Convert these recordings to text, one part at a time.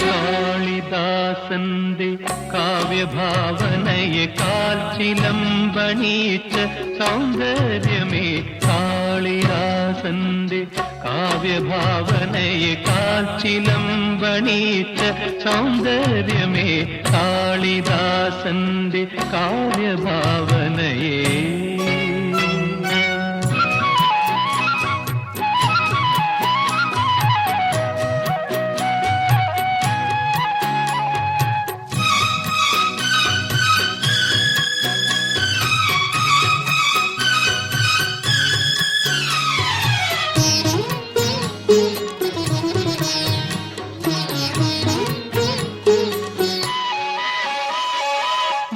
കാളിദാസന്റെ കാവ്യഭാവനയെ കാൽച്ചിലമ്പണീച്ച സൗന്ദര്യമേ കാളിദാസന്റെ കാവ്യഭാവനയെ കാൽച്ചിലമ്പണീച്ച സൗന്ദര്യമേ കാളിദാസന്റെ കാവ്യഭാവനയേ.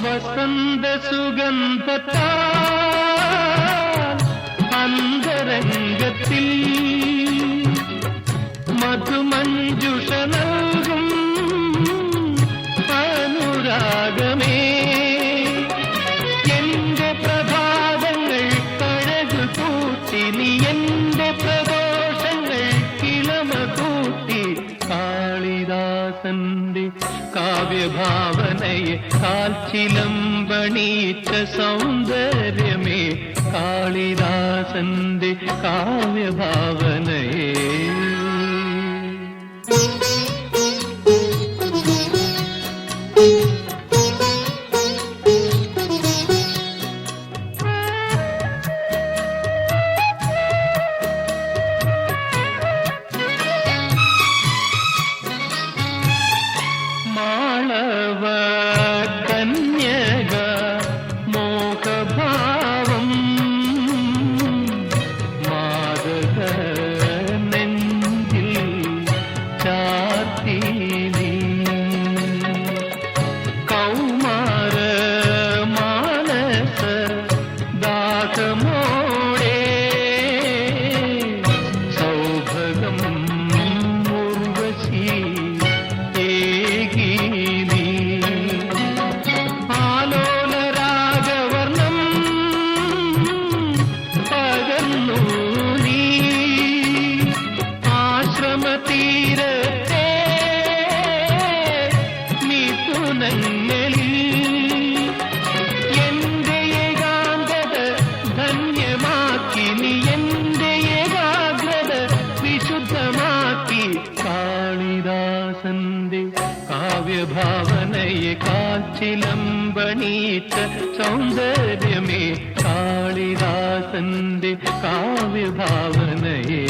വസന്ത സുഗന്ധത്താൽ അന്തരംഗത്തിൽ മധുമഞ്ജുഷ കാവ്യഭാവനയെ കാൽച്ചിലമ്പണീച്ച സൗന്ദര്യമേ കാളിദാസന്റെ കാവ്യഭാവനയേ മിഥുനങ്ങളിൽ എന്റെ ഏകാന്തത ധന്യമാക്കി നീ എന്റെ ഏകാഗ്രത വിശുദ്ധമാക്കി കാളിദാസന്റെ കാവ്യഭാവനയെ കാച്ചിലമ്പണീച്ച സൗന്ദര്യമേ കാളിദാസന്റെ കാവ്യഭാവനയേ.